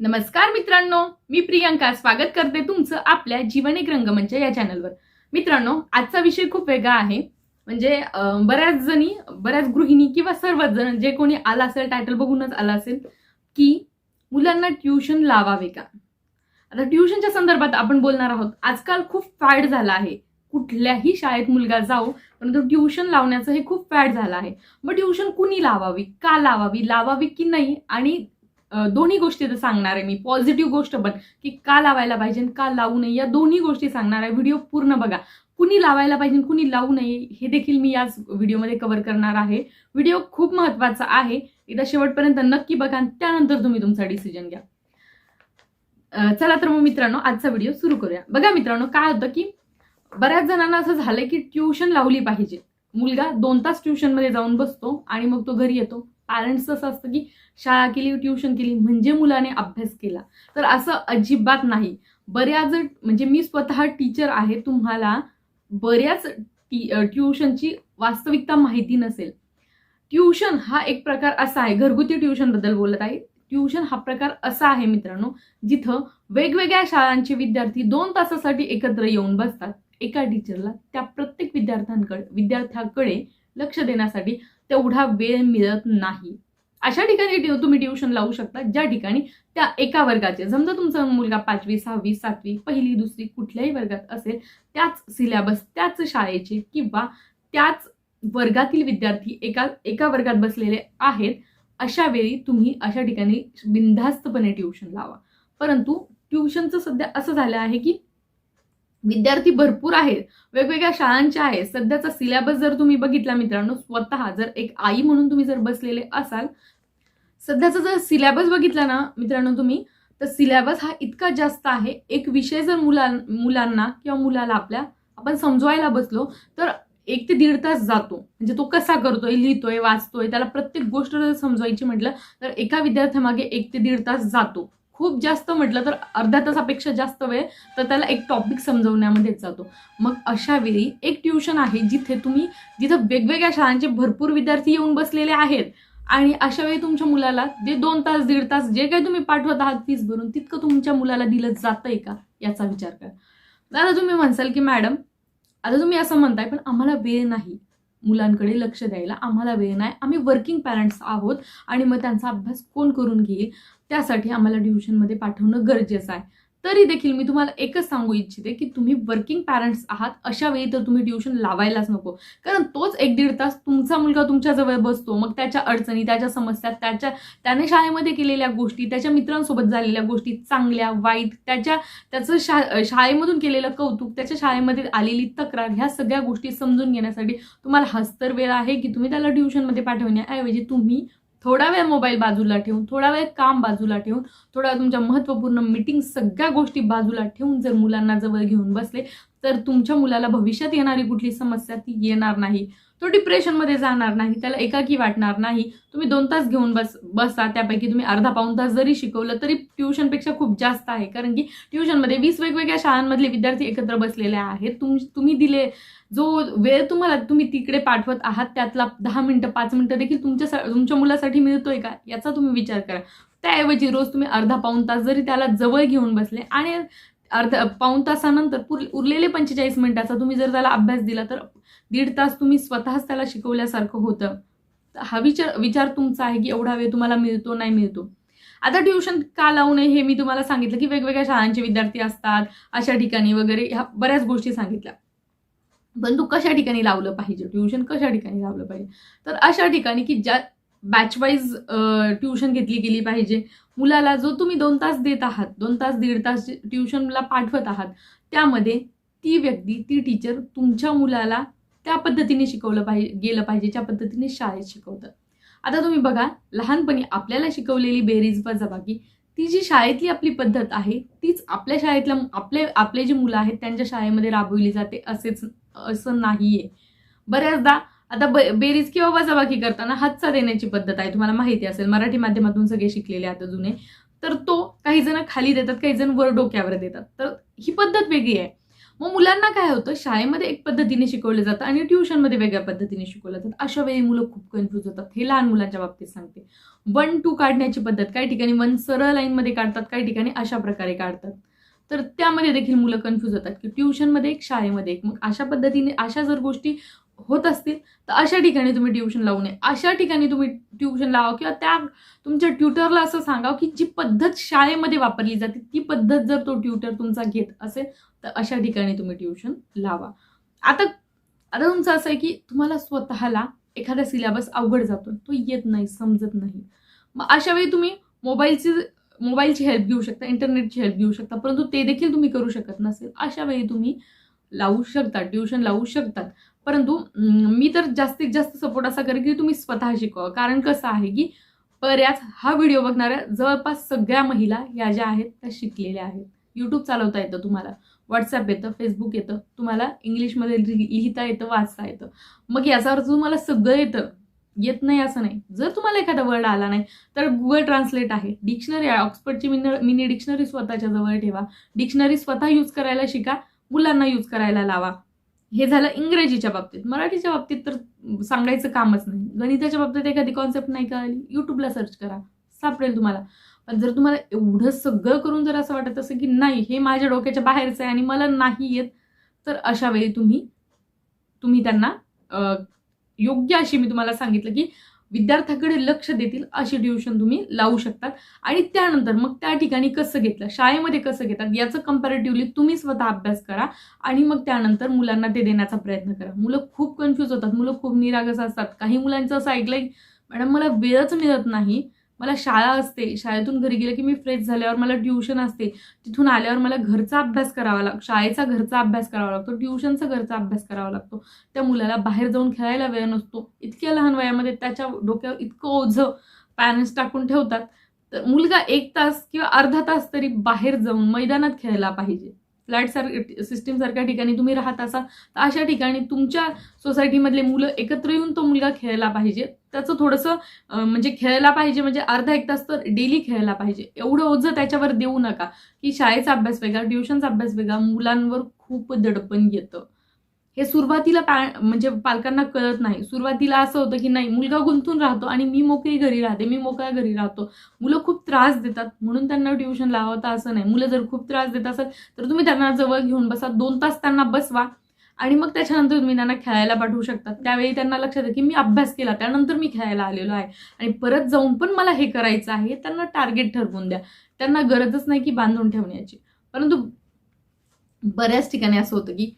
नमस्कार मित्रांनो मी प्रियंका. स्वागत करते तुमचं आपल्या जीवन एक रंगमंच या चॅनलवर मित्रांनो आजचा विषय खूप वेगळा आहे. म्हणजे बऱ्याच जणी बऱ्याच गृहिणी किंवा सर्वच जण जे कोणी आला असेल टायटल बघूनच आला असेल की मुलांना ट्युशन लावावे का? आता ट्युशनच्या संदर्भात आपण बोलणार आहोत. आजकाल खूप फॅड झाला आहे. कुठल्याही शाळेत मुलगा जाऊ परंतु ट्युशन लावण्याचं हे खूप फॅड झालं आहे. मग ट्युशन कुणी लावावी? का लावावी? लावावी की नाही? आणि दोन्ही गोष्टी तर सांगणार आहे मी. पॉझिटिव्ह गोष्ट पण की का लावायला पाहिजे का लावू नये या दोन्ही गोष्टी सांगणार आहे. व्हिडिओ पूर्ण बघा. कुणी लावायला पाहिजे कुणी लावू नये हे देखील मी याच व्हिडिओमध्ये कव्हर करणार आहे. व्हिडिओ खूप महत्त्वाचा आहे. एकदा शेवटपर्यंत नक्की बघा आणि त्यानंतर तुम्ही तुमचा डिसिजन घ्या. चला तर मग मित्रांनो आजचा व्हिडिओ सुरू करूया. बघा मित्रांनो काय होतं की बऱ्याच जणांना असं झालंय की ट्युशन लावली पाहिजे. मुलगा दोन तास ट्युशनमध्ये जाऊन बसतो आणि मग तो घरी येतो. पॅरेंट्स असं असतं की शाळा केली ट्युशन केली म्हणजे मुलाने अभ्यास केला. तर असं अजिबात नाही. बऱ्याच म्हणजे मी स्वतः टीचर आहे तुम्हाला बऱ्याच टी ट्युशनची वास्तविकता माहिती नसेल. ट्युशन हा एक प्रकार असा आहे घरगुती ट्युशनबद्दल बोलत आहे. ट्युशन हा प्रकार असा आहे मित्रांनो जिथं वेगवेगळ्या शाळांचे विद्यार्थी दोन तासासाठी एकत्र येऊन बसतात. एका टीचरला त्या प्रत्येक विद्यार्थ्यांकडे विद्यार्थ्याकडे लक्ष देण्यासाठी तेवढा वेळ मिळत नाही. अशा ठिकाणी तुम्ही ट्युशन लावू शकता. ज्या ठिकाणी त्या एका वर्गाचे समजा तुमचा मुलगा पाचवी सहावी सातवी पहिली दुसरी कुठल्याही वर्गात असेल त्याच सिलेबस त्याच शाळेचे किंवा त्याच वर्गातील विद्यार्थी एका एका वर्गात बसलेले आहेत अशा वेळी तुम्ही अशा ठिकाणी बिनधास्तपणे ट्युशन लावा. परंतु ट्युशनचं सध्या असं झालं आहे की विद्यार्थी भरपूर आहेत वेगवेगळ्या शाळांच्या आहेत. सध्याचा सिलेबस जर तुम्ही बघितला मित्रांनो स्वतः जर एक आई म्हणून तुम्ही जर बसलेले असाल सध्याचा जर सिलेबस बघितला ना मित्रांनो तुम्ही तर सिलेबस हा इतका जास्त आहे. एक विषय जर मुलां मुलांना किंवा मुलाला आपल्या आपण समजवायला बसलो तर एक ते दीड तास जातो. म्हणजे तो कसा करतोय लिहितोय वाचतोय त्याला प्रत्येक गोष्ट जर समजवायची म्हटलं तर एका विद्यार्थ्यामागे एक ते दीड तास जातो. खूप जास्त म्हटलं तर अर्ध्या तासापेक्षा जास्त वेळ तर त्याला एक टॉपिक समजवण्यामध्येच जातो. मग अशा वेळी एक ट्युशन आहे जिथे तुम्ही जिथं वेगवेगळ्या शाळांचे भरपूर विद्यार्थी येऊन बसलेले आहेत. आणि अशा वेळी तुमच्या मुलाला जे दोन तास दीड तास जे काही तुम्ही पाठवत आहात फीस भरून तितकं तुमच्या मुलाला दिलं जातंय का? याचा विचार करा. आता तुम्ही म्हणसाल की मॅडम आता तुम्ही असं म्हणताय पण आम्हाला वेळ नाही. मुलांकडे लक्ष द्यायला आम्हाला वेळ नाही. आम्ही वर्किंग पॅरेंट्स आहोत आणि मग त्यांचा अभ्यास कोण करून घेईल? त्यासाठी आम्हाला ट्युशनमध्ये पाठवणं गरजेचं आहे. तरी देखील मी तुम्हाला एकच सांगू इच्छिते की तुम्ही वर्किंग पॅरेंट्स आहात अशा वेळी तर तुम्ही ट्युशन लावायलाच नको. कारण तोच एक दीड तास तुमचा मुलगा तुमच्याजवळ बसतो मग त्याच्या अडचणी त्याच्या समस्या त्याच्या त्याने शाळेमध्ये केलेल्या गोष्टी त्याच्या मित्रांसोबत झालेल्या गोष्टी चांगल्या वाईट त्याच्या त्याचं शा शाळेमधून केलेलं कौतुक त्याच्या शाळेमध्ये आलेली तक्रार ह्या सगळ्या गोष्टी समजून घेण्यासाठी तुम्हाला हस्तर वेळ आहे की तुम्ही त्याला ट्युशनमध्ये पाठवण्याऐवजी तुम्ही थोडा वेळ मोबाईल बाजूला ठेवून थोडा वेळ काम बाजूला ठेवून थोडा वेळ तुमच्या महत्त्वपूर्ण मिटिंग सगळ्या गोष्टी बाजूला ठेवून जर मुलांना जवळ घेऊन बसले तर तुमच्या मुलाला भविष्यात येणारी कुठली समस्या ती येणार नाही. तो डिप्रेशनमध्ये जाणार नाही त्याला एकाकी वाटणार नाही. तुम्ही दोन तास घेऊन बस बसा त्यापैकी तुम्ही अर्धा पाऊन तास जरी शिकवलं तरी ट्युशनपेक्षा खूप जास्त आहे. कारण की ट्युशनमध्ये वीस वेगवेगळ्या शाळांमधले विद्यार्थी एकत्र बसलेले आहेत. तुम तुम्ही दिले जो वेळ तुम्हाला तुम्ही तिकडे पाठवत आहात त्यातला दहा मिनटं पाच मिनटं देखील तुमच्या तुमच्या मुलासाठी मिळतोय का? याचा तुम्ही विचार करा. त्याऐवजी रोज तुम्ही अर्धा पाऊन तास जरी त्याला जवळ घेऊन बसले आणि अर्धा पाऊन तासानंतर पुर उरलेले पंचेचाळीस मिनिटाचा तुम्ही जर त्याला अभ्यास दिला तर दीड तास तुम्ही स्वतःच त्याला शिकवल्यासारखं होतं. तर हा विचार विचार तुमचा आहे की एवढा वेळ तुम्हाला मिळतो नाही मिळतो. आता ट्युशन का लावू नये हे मी तुम्हाला सांगितलं की वेगवेगळ्या शाळांचे विद्यार्थी असतात अशा ठिकाणी वगैरे ह्या बऱ्याच गोष्टी सांगितल्या. पण तू कशा ठिकाणी लावलं पाहिजे? ट्युशन कशा ठिकाणी लावलं पाहिजे? तर अशा ठिकाणी की ज्या बॅचवाईज ट्युशन घेतली गेली पाहिजे. मुलाला जो तुम्ही दोन तास देत आहात दोन तास दीड तास ट्युशनला पाठवत आहात त्यामध्ये ती व्यक्ती ती टीचर तुमच्या मुलाला त्या पद्धतीने शिकवलं पाहिजे गेलं पाहिजे ज्या पद्धतीने शाळेत शिकवतात आता तुम्ही बघा लहानपणी आपल्याला शिकवलेली बेरीज वजाबाकी ती जी शाळेतली आपली पद्धत आहे तीच आपल्या शाळेतल्या आपले आपले जे मुलं आहेत त्यांच्या शाळेमध्ये राबविली जाते असेच असं नाहीये. बऱ्याचदा आता ब बेरीज किंवा वजाबाकी करताना हातचा देण्याची पद्धत आहे तुम्हाला माहिती असेल मराठी माध्यमातून सगळे शिकलेले आता जुने तर तो काही जण खाली देतात काही जण वर डोक्यावर देतात. तर ही पद्धत वेगळी आहे. मग मुलांना काय होतं? शाळेमध्ये एक पद्धतीने शिकवलं जातं आणि ट्युशनमध्ये वेगळ्या पद्धतीने शिकवलं जातं. अशा वेळी मुलं खूप कन्फ्यूज होतात. हे लहान मुलांच्या बाबतीत सांगते. वन टू काढण्याची पद्धत काही ठिकाणी वन सरळ लाईनमध्ये काढतात काही ठिकाणी अशा प्रकारे काढतात. तर त्यामध्ये देखील मुलं कन्फ्यूज होतात की ट्युशनमध्ये एक शाळेमध्ये एक. मग अशा पद्धतीने अशा जर गोष्टी होत असतील तर अशा ठिकाणी तुम्ही ट्युशन लावू नये. अशा ठिकाणी तुम्ही ट्युशन लावा किंवा त्या तुमच्या ट्युटरला असं सांगावं की जी पद्धत शाळेमध्ये वापरली जाते ती पद्धत जर तो ट्युटर तुमचा घेत असेल तर अशा ठिकाणी तुम्ही ट्युशन लावा. आता आता तुमचं असं आहे की तुम्हाला स्वतःला एखादा सिलेबस अवघड जातो तो येत नाही समजत नाही. मग अशा वेळी तुम्ही मोबाईलची मोबाईलची हेल्प घेऊ शकता इंटरनेटची हेल्प घेऊ शकता परंतु ते देखील तुम्ही करू शकत नसेल. अशा वेळी तुम्ही लावू शकतात ट्युशन लावू शकतात. परंतु मी तर जास्तीत जास्त सपोर्ट असा करेन की तुम्ही स्वतः शिकवा. कारण कसं आहे की बऱ्याच हा व्हिडिओ बघणाऱ्या जवळपास सगळ्या महिला या ज्या आहेत त्या शिकलेल्या आहेत. यूट्यूब चालवता येतं तुम्हाला. व्हॉट्सअप येतं फेसबुक येतं. तुम्हाला इंग्लिशमध्ये लिहिता येतं वाचता येतं. मग याचा अर्थ तुम्हाला सगळं येतं. येत नाही असं नाही. जर तुम्हाला एखादा वर्ड आला नाही तर गुगल ट्रान्सलेट आहे. डिक्शनरी आहे. ऑक्सफर्डची मिन मिनी डिक्शनरी स्वतःच्या जवळ ठेवा. डिक्शनरी स्वतः यूज करायला शिका. मुलांना यूज करायला लावा. हे झालं इंग्रजीच्या बाबतीत. मराठीच्या बाबतीत तर सांगायचं कामच नाही. गणिताच्या बाबतीत एखादी कॉन्सेप्ट नाही कळाली. यूट्यूबला सर्च करा. सापडेल तुम्हाला. पण जर तुम्हाला एवढं सगळं करून जर असं वाटत असं की नाही हे माझ्या डोक्याच्या बाहेरचं आहे आणि मला नाही येत तर अशा वेळी तुम्ही तुम्ही त्यांना योग्य अशी मी तुम्हाला सांगितलं की विद्यार्थ्याकडे लक्ष देतील अशी ट्युशन तुम्ही लावू शकतात. आणि त्यानंतर मग त्या ठिकाणी कसं घेतलं शाळेमध्ये कसं घेतात याचं कम्पॅरेटिव्हली तुम्ही स्वतः अभ्यास करा आणि मग त्यानंतर मुलांना ते देण्याचा प्रयत्न करा. मुलं खूप कन्फ्यूज होतात मुलं खूप निरागस असतात. काही मुलांचं असं ऐकलंय मॅडम मला वेळच मिळत नाही. मला शाळा असते. शाळेतून घरी गेलं की मी फ्रेश झाल्यावर मला ट्युशन असते. तिथून आल्यावर मला घरचा अभ्यास करावा लागतो शाळेचा घरचा अभ्यास करावा लागतो. ट्युशनचा घरचा अभ्यास करावा लागतो. त्या मुलाला बाहेर जाऊन खेळायला वेळ नसतो. इतक्या लहान वयामध्ये त्याच्या डोक्यावर इतकं ओझं पॅरेंट्स टाकून ठेवतात. तर मुलगा एक तास किंवा अर्धा तास तरी बाहेर जाऊन मैदानात खेळायला पाहिजे. फ्लॅट सार सिस्टीम सारख्या ठिकाणी तुम्ही राहत असाल तर अशा ठिकाणी तुमच्या सोसायटीमधले मुलं एकत्र येऊन तो मुलगा खेळायला पाहिजे. त्याचं थोडंसं म्हणजे खेळायला पाहिजे म्हणजे अर्धा एक तास तर डेली खेळायला पाहिजे. एवढं ओझं त्याच्यावर देऊ नका. की शाळेचा अभ्यास वेगळा ट्युशनचा अभ्यास वेगळा मुलांवर खूप दडपण येतं. हे सुरुवातीला पॅ म्हणजे पालकांना कळत नाही. सुरुवातीला असं होतं की नाही मुलगा गुंतून राहतो आणि मी मोकळी घरी राहते मी मोकळ्या घरी राहतो. मुलं खूप त्रास देतात म्हणून त्यांना ट्युशन लावता असं नाही. मुलं जर खूप त्रास देत असेल तर तुम्ही त्यांना जवळ घेऊन बसा. दोन तास त्यांना बसवा आणि मग त्याच्यानंतर तुम्ही त्यांना खेळायला पाठवू शकता. त्यावेळी त्यांना लक्षात येतं की मी अभ्यास केला त्यानंतर मी खेळायला आलेलो आहे. आणि परत जाऊन पण मला हे करायचं आहे त्यांना टार्गेट ठरवून द्या. त्यांना गरजच नाही की बांधून ठेवण्याची. परंतु बऱ्याच ठिकाणी असं होतं की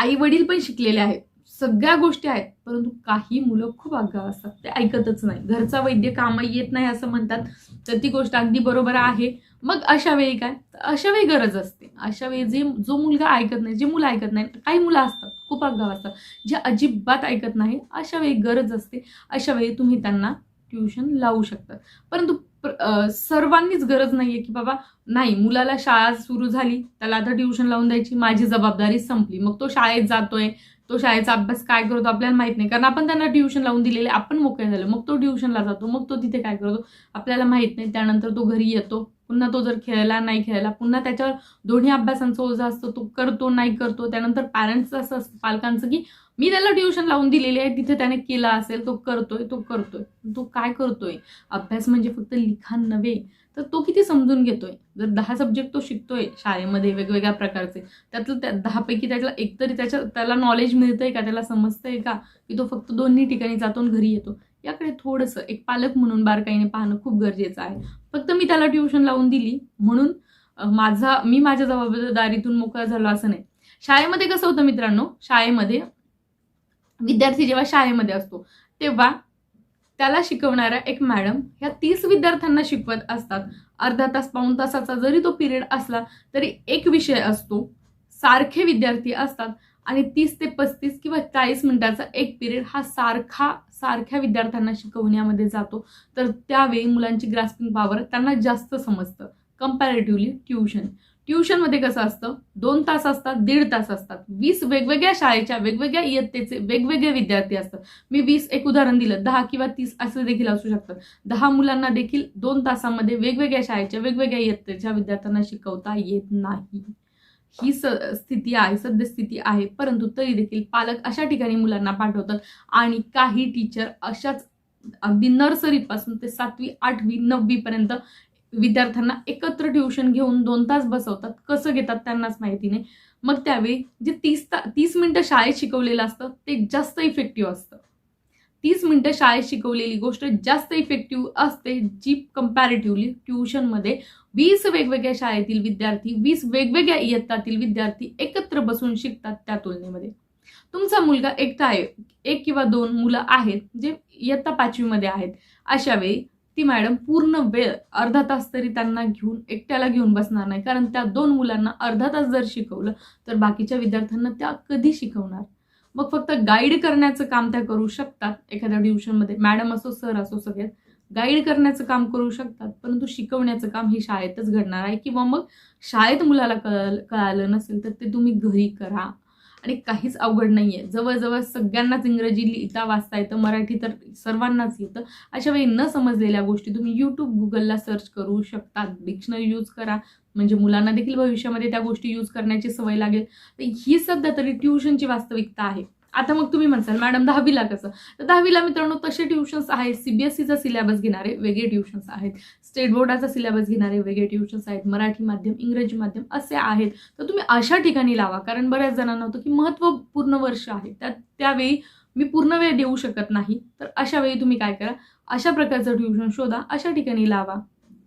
आई वडील पण शिकलेले आहेत. सगळ्या गोष्टी आहेत. परंतु काही मुलं खूप आगाव असतात. ते ऐकतच नाही. घरचा वैद्य कामं येत नाही असं म्हणतात तर ती गोष्ट अगदी बरोबर आहे. मग अशा वेळी काय? तर अशा वेळी गरज असते. अशा वेळी जे जो मुलगा ऐकत नाही जे मुलं ऐकत नाही काही मुलं असतात खूप आगाव असतात जे अजिबात ऐकत नाही अशा वेळी गरज असते. अशा वेळी तुम्ही त्यांना ट्युशन लावू शकतात परंतु सर्वांनीच गरज नाही आहे की बाबा नाही मुलाला शाळा सुरू झाली त्याला आता ट्युशन लावून द्यायची माझी जबाबदारी संपली. मग तो शाळेत जातोय तो शाळेचा अभ्यास काय करतो आपल्याला माहीत नाही. कारण आपण त्यांना ट्युशन लावून दिलेले आपण मोकळे झालो. मग तो ट्युशनला जातो मग तो तिथे काय करतो? आपल्याला माहीत नाही. त्यानंतर तो घरी येतो. पुन्हा तो जर खेळला नाही खेळला पुन्हा त्याच्यावर दोन्ही अभ्यासांचा ओझा असतो. तो करतो नाही करतो. त्यानंतर पॅरेंट्सचं असं असतं पालकांचं की मी त्याला ट्युशन लावून दिलेली आहे तिथे त्याने केला असेल तो करतोय तो करतोय. तो काय करतोय? अभ्यास म्हणजे फक्त लिखाण नव्हे तर तो किती समजून घेतोय? जर दहा सब्जेक्ट तो शिकतोय शाळेमध्ये वेगवेगळ्या प्रकारचे त्यातलं त्या दहापैकी त्याला एकतरी त्याच्या त्याला नॉलेज मिळतंय का त्याला समजतंय का की तो फक्त दोन्ही ठिकाणी जातो आणि घरी येतो? याकडे थोडंसं एक पालक म्हणून बारकाईने पाहणं खूप गरजेचं आहे. फक्त मी त्याला ट्युशन लावून दिली म्हणून माझा मी माझ्या जबाबदारीतून मोकळा झालो असं नाही. शाळेमध्ये कसं होतं मित्रांनो? शाळेमध्ये विद्यार्थी जेव्हा शाळेमध्ये असतो तेव्हा त्याला शिकवणाऱ्या एक मॅडम ह्या तीस विद्यार्थ्यांना शिकवत असतात. अर्धा तास पाऊण तासाचा जरी तो पिरियड असला तरी एक विषय असतो. सारखे विद्यार्थी असतात आणि तीस ते पस्तीस किंवा चाळीस मिनिटाचा एक पिरियड हा सारखा सारख्या विद्यार्थ्यांना शिकवण्यामध्ये जातो. तर त्यावेळी मुलांची ग्रास्पिंग पॉवर त्यांना जास्त समजतं. कम्पॅरेटिव्हली ट्युशन ट्युशनमध्ये कसं असतं? दोन तास असतात दीड तास असतात. वीस वेगवेगळ्या शाळेच्या वेगवेगळ्या इयत्तेचे वेगवेगळे विद्यार्थी असतात. मी वीस एक उदाहरण दिलं. दहा किंवा तीस असं देखील असू शकतात. दहा मुलांना देखील दोन तासामध्ये वेगवेगळ्या शाळेच्या वेगवेगळ्या इयत्तेच्या विद्यार्थ्यांना शिकवता येत नाही. ही स स्थिती आहे सद्यस्थिती आहे. परंतु तरी देखील पालक अशा ठिकाणी मुलांना पाठवतात आणि काही टीचर अशाच अगदी नर्सरीपासून ते सातवी आठवी नववी पर्यंत विद्यार्थ्यांना एकत्र ट्युशन घेऊन दोन तास बसवतात. कसं घेतात त्यांनाच माहिती नाही. मग त्यावेळी जे तीस ता तीस मिनटं शाळेत शिकवलेलं असतं ते जास्त इफेक्टिव्ह असतं. तीस मिनिटं शाळेत शिकवलेली गोष्ट जास्त इफेक्टिव्ह असते जी कम्पॅरेटिव्हली ट्युशनमध्ये वीस वेगवेगळ्या शाळेतील विद्यार्थी वीस वेगवेगळ्या इयत्तातील विद्यार्थी एकत्र बसून शिकतात त्या तुलनेमध्ये. तुमचा मुलगा एकटा आहे एक किंवा दोन मुलं आहेत जे इयत्ता पाचवीमध्ये आहेत अशा वेळी ती मॅडम पूर्ण वेळ अर्धा तास तरी त्यांना घेऊन एकट्याला घेऊन बसणार नाही. कारण त्या दोन मुलांना अर्धा तास जर शिकवलं तर बाकीच्या विद्यार्थ्यांना त्या कधी शिकवणार? मग फक्त गाईड करण्याचं काम त्या करू शकतात एखाद्या ट्युशनमध्ये मॅडम असो सर असो सगळ्यात गाईड करण्याचं काम करू शकतात. परंतु शिकवण्याचं काम हे शाळेतच घडणार आहे. किंवा मग शाळेत मुलाला कळ कळालं नसेल तर ते तुम्ही घरी करा. आणि काहीच अवघड नाही आहे जवळजवळ सगळ्यांनाच इंग्रजी लिहिता वाचता येतं मराठी तर सर्वांनाच येतं. अशा वेळी न समजलेल्या गोष्टी तुम्ही यूट्यूब गुगलला सर्च करू शकता. डिक्शनरी यूज करा. म्हणजे मुलांना देखील भविष्यामध्ये त्या गोष्टी यूज करण्याची सवय लागेल. तर ही सध्या तरी ट्युशनची वास्तविकता आहे. आता मग तुम्ही म्हणसाल मॅडम दहावीला कसं? तर दहावीला मित्रांनो तसे ट्युशन्स आहेत. सीबीएसईचा सिलेबस घेणारे वेगळे ट्युशन्स आहेत. स्टेट बोर्डाचा सिलेबस घेणारे वेगळे ट्युशन्स आहेत. मराठी माध्यम इंग्रजी माध्यम असे आहेत. तर तुम्ही अशा ठिकाणी लावा. कारण बऱ्याच जणांना होतं की महत्त्वपूर्ण वर्ष आहे. त्या त्यावेळी मी पूर्ण वेळ देऊ शकत नाही. तर अशा वेळी तुम्ही काय करा? अशा प्रकारचं ट्युशन शोधा. अशा ठिकाणी लावा.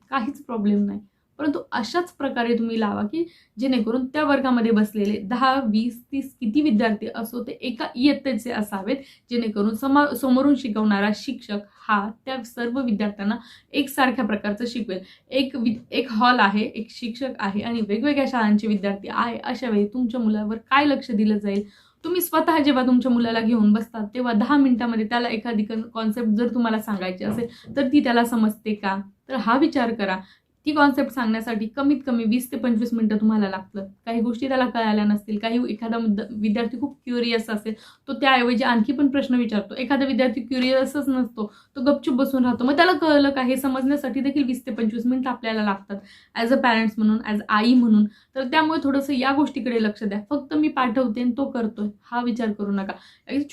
काहीच प्रॉब्लेम नाही. परंतु अशाच प्रकारे तुम्ही लावा की जेणेकरून त्या वर्गामध्ये बसलेले दहा वीस तीस किती विद्यार्थी असो ते एका इयत्तेचे असावेत जेणेकरून समा समोरून शिकवणारा शिक्षक हा त्या सर्व विद्यार्थ्यांना एकसारख्या प्रकारचं शिकवेल. एक वि एक हॉल आहे एक शिक्षक आहे आणि वेगवेगळ्या शाळांचे विद्यार्थी आहे अशा वेळी तुमच्या मुलावर काय लक्ष दिलं जाईल? तुम्ही स्वतः जेव्हा तुमच्या मुलाला घेऊन बसतात तेव्हा दहा मिनिटामध्ये त्याला एखादी कॉन्सेप्ट जर तुम्हाला सांगायची असेल तर ती त्याला समजते का? तर हा विचार करा. ती कॉन्सेप्ट सांगण्यासाठी कमीत कमी वीस ते पंचवीस मिनटं तुम्हाला लागतं काही गोष्टी त्याला कळायला नसतील काही एखादा मुद्दा विद्यार्थी खूप क्युरियस असेल तो त्याऐवजी आणखी पण प्रश्न विचारतो. एखादा विद्यार्थी क्युरियसच नसतो तो गपचूप बसून राहतो. मग त्याला कळलं का? हे समजण्यासाठी देखील वीस ते पंचवीस मिनिट आपल्याला लागतात. ॲज अ पॅरेंट्स म्हणून ॲज आई म्हणून. तर त्यामुळे थोडंसं या गोष्टीकडे लक्ष द्या. फक्त मी पाठवते आणि तो करतोय. हा विचार करू नका.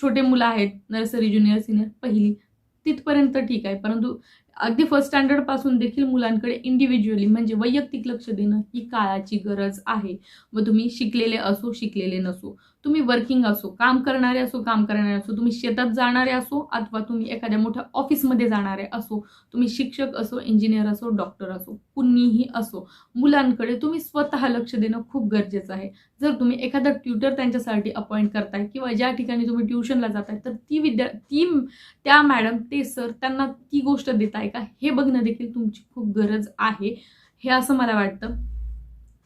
छोटे मुलं आहेत नर्सरी ज्युनियर सिनियर पहिली. तिथपर्यंत ठीक आहे. परंतु अगदी फर्स्ट स्टँडर्डपासून देखील मुलांकडे इंडिव्हिज्युअली म्हणजे वैयक्तिक लक्ष देणं ही काळाची गरज आहे. व तुम्ही शिकलेले असो शिकलेले नसो. तुम्ही वर्किंग असो काम करणारे असो काम करणारे असो तुम्ही शेतात जाणारे असो अथवा तुम्ही एखाद्या मोठ्या ऑफिसमध्ये जाणारे असो तुम्ही शिक्षक असो इंजिनियर असो डॉक्टर असो कुणीही असो मुलांकडे तुम्ही स्वतः लक्ष देणं खूप गरजेचं आहे. जर तुम्ही एखादा ट्युटर त्यांच्यासाठी अपॉइंट करताय किंवा ज्या ठिकाणी तुम्ही ट्युशनला जाताय तर ती विद्या ती त्या मॅडम ते सर त्यांना ती गोष्ट देताय का? हे बघणं देखील तुमची खूप गरज आहे. हे असं मला वाटतं.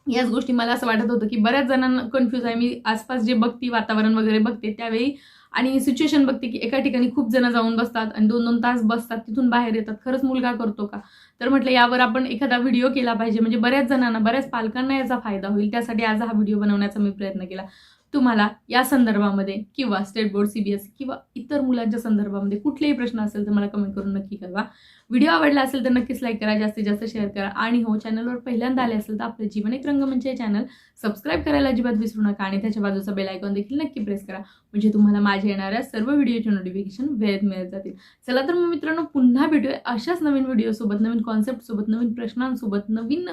याच गोष्टी मला असं वाटत होतं की बऱ्याच जणांना कन्फ्यूज आहे. मी आसपास जे बघते वातावरण वगैरे बघते त्यावेळी आणि सिच्युएशन बघते की एका ठिकाणी खूप जण जाऊन बसतात आणि दोन दोन तास बसतात तिथून बाहेर येतात. खरंच मुलगा करतो का? तर म्हटलं यावर आपण एखादा व्हिडिओ केला पाहिजे. म्हणजे बऱ्याच जणांना बऱ्याच पालकांना याचा फायदा होईल. त्यासाठी आज हा व्हिडिओ बनवण्याचा मी प्रयत्न केला. तुम्हाला या संदर्भामध्ये किंवा स्टेट बोर्ड सीबीएसई किंवा इतर मुलांच्या संदर्भामध्ये कुठलेही प्रश्न असेल तर मला कमेंट करून नक्की कळवा. व्हिडिओ आवडला असेल तर नक्कीच लाईक करा जास्तीत जास्त शेअर करा. आणि हो चॅनलवर पहिल्यांदा आले असेल तर आपलं जीवन एक रंगमंच हे चॅनल सबस्क्राईब करायला अजिबात विसरू नका आणि त्याच्या बाजूचा बेल आयकॉन देखील नक्की प्रेस करा. म्हणजे तुम्हाला माझ्या येणाऱ्या सर्व व्हिडिओचे नोटिफिकेशन वेळेत मिळत जातील. चला तर मग मित्रांनो पुन्हा भेटूया अशाच नवीन व्हिडिओसोबत नवीन कॉन्सेप्टसोबत नवीन प्रश्नांसोबत नवीन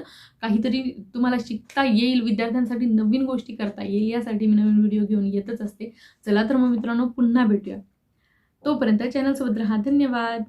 काहीतरी तुम्हाला शिकता येईल विद्यार्थ्यांसाठी नवीन गोष्टी करता येईल यासाठी मी नवीन व्हिडिओ घेऊन येतच असते. चला तर मग मित्रांनो पुन्हा भेटूया. तोपर्यंत चॅनलसोबत राहा. धन्यवाद.